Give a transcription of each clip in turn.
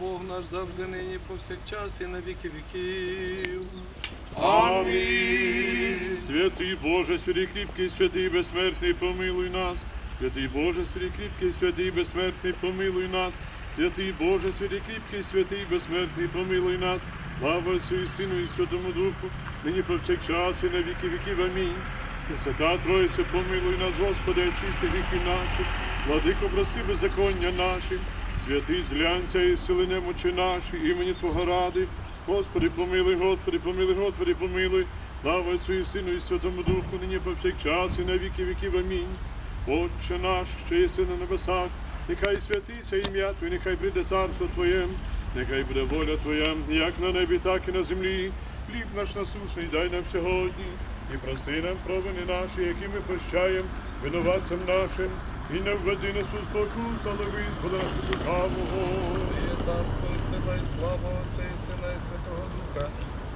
Бог наш завжди нині повсякчас і на віки віків. Амінь. Святий Боже, святий кріпкий, святий безсмертний, помилуй нас. Святий Боже, святий кріпкий, святий безсмертний, помилуй нас. Святий Боже, святий кріпкий, святий безсмертний, помилуй нас. Слава Отцю і Сину і Святому Духу, нині повсякчас і на віки віків. Амінь. Свята Троїця, помилуй нас, Господи, очисти віки наші, владико, прости беззаконня наші, святий злянця і зцілення мочі наші, імені Твого ради. Господи, помилуй, Господи, помилуй, Господи, помилуй. Слава Отцю і Сину і Святому Духу, нині повсякчас і на віки віків. Амінь. Отче наш, що єси на небесах, нехай святиться ім'я Твоє, нехай прийде царство Твоє, нехай буде воля Твоя, як на небі, так і на землі. Хліб наш насущний дай нам сьогодні, і прости нам провини наші, які ми прощаємо винуватцям нашим, і не введи нас у спокус, але визволи лукавого. Твоє царство і сила, і слава Отця і Сина, і Святого Духа,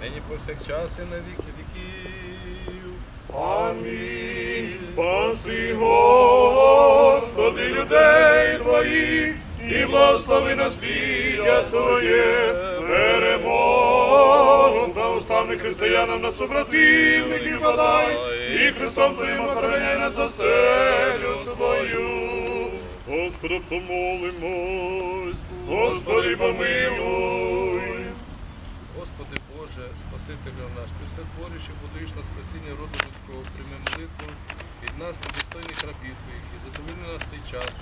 нині повсякчас і на віки віків. Амінь. Спаси, Господи, людей Твоїх, і благослови насліддя Твоє, перемогу православних християнам на супротивників подай, і Христом Твоїм охороняй над застелю Твою. Господу помолимось, Господи помилуй. Господи Боже, Спасителю наш, Ти все твориш і будуєш на спасіння роду людського, прийми молитву від нас, недостойних рабів Твоїх, і задовольни нас цей час,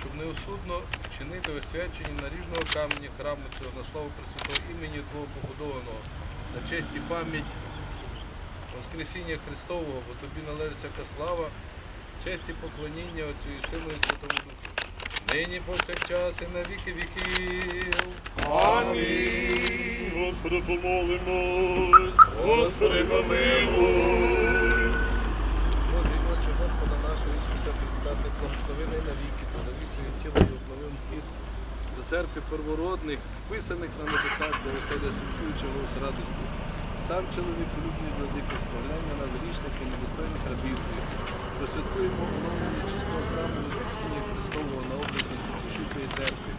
щоб неосудно чинити освячені наріжного каменя храму цього на славу Пресвятого імені Твого побудованого, на честь і пам'ять Воскресіння Христового, бо Тобі належить всяка слава, честь і поклоніння Отцю і Сину і Святому Духу. Нині повсякчас і на віки віків. Амінь. Господи, помолимось, Господи, помилуй. Боже і Отче Господа нашого Ісуса Христа, ти благословений на віки, то завісив тіло і обновив хід до церкви первородних, вписаних на небесах, де веселя святкуючого з радості. Сам чоловік любний владико, спогляння на грішних і недостойних рабів що святкуємо оновлення чистого храму Воскресіння Христового на образі святіші церкви.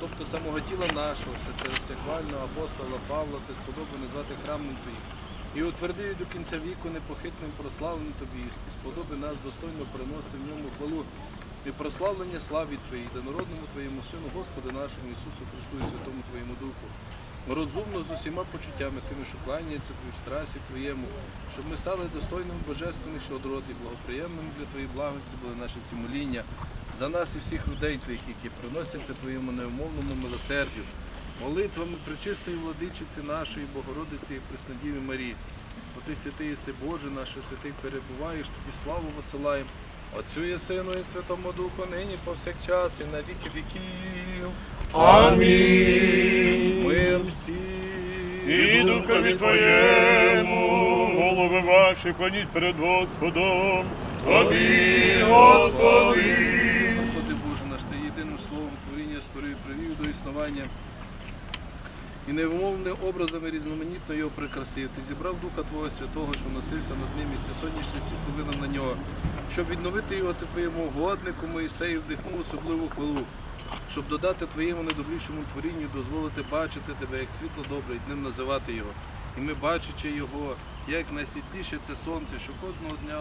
Тобто самого тіла нашого, що через секвального апостола Павла ти сподобав назвати храмом Твоїм. І утверди до кінця віку непохитним прославленим тобі, і сподоби нас достойно приносити в ньому хвалу і прославлення славі Твоїй, да народному Твоєму Сину, Господу нашому Ісусу Христу і Святому Твоєму Духу. Розумно з усіма почуттями тими, що кланяється Тобі в страсі Твоєму, щоб ми стали достойними божественних щодрот і благоприємними для Твоєї благості були наші ці моління за нас і всіх людей Твоїх, які приносяться Твоєму неумовному милосердю, молитвами причистої владичиці нашої, Богородиці і Преснодіві Марії. Бо ти святий єси Боже наш, святий перебуваєш, тобі славу висилаємо. Отцю і Сину і Святому Духу, нині повсякчас і на віки віків. Амінь. Мир всім. І духові Твоєму, голови ваші клоніть перед Господом. Тобі, Господи. Господи Боже наш, Ти єдиним словом творіння створив, привів до існування і невимовними образами різноманітно його прикрасив. Ти зібрав Духа Твого Святого, що носився над ним, і це сонячне світло на нього, щоб відновити його ти твоєму угоднику Моїсею вдихнув особливу хвалу, щоб додати твоєму найдобрішому творінню, дозволити бачити тебе як світло добре, і днем називати його. І ми, бачачи його, як найсвітліше це сонце, що кожного дня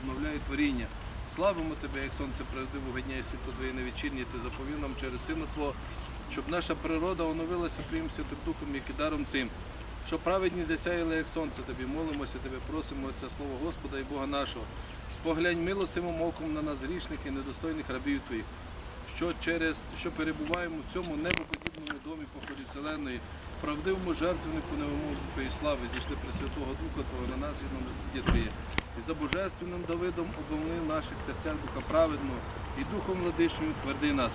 обновляє творіння. Славимо тебе, як сонце правдивого дня і світло твоє невечірнє, ти заповів нам через сина Твого, щоб наша природа оновилася Твоїм Святим Духом, як і даром цим. Щоб праведні засяяли, як сонце, тобі молимося, тебе просимо, це слово Господа і Бога нашого. Споглянь милостивим оком на нас грішних і недостойних рабів Твоїх, що через що перебуваємо в цьому небоподібному домі поході вселенної, правдивому жертвеннику невимову Твоєї слави, зійшли Пресвятого Духа Твого на нас від насліддя Твоє. І за божественним Давидом обомни наших серцях Духа праведного і Духом владичним тверди нас.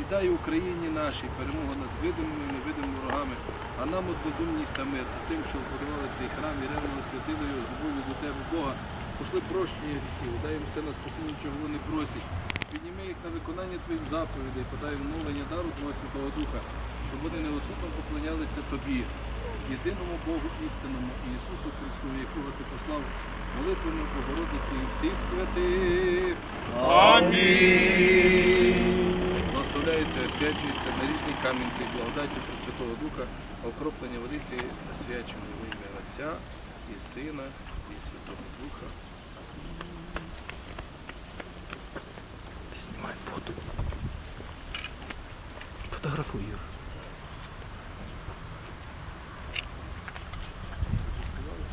І дай Україні нашій перемогу над видимими і невидимими ворогами, а нам однодумність та мир, а тим, що вбудували цей храм і ревно святили його з до тебе, Бога, пошли прощення гріхів, дай їм все на спасіння, чого вони просять. Підніми їх на виконання твоїх заповідей, подай відновлення дару Твого Святого Духа, щоб вони неосудно поклонялися тобі. єдиному Богу істинному Ісусу Христу, якого ти послав молитвами Богородиці і всіх святих. Амінь. Благословляється, освячується на різні камінці і благодаті Пресвятого Духа, окроплення водиці освячені в ім'я Отця і Сина і Святого Духа. Знімай фото. Фотографуй їх.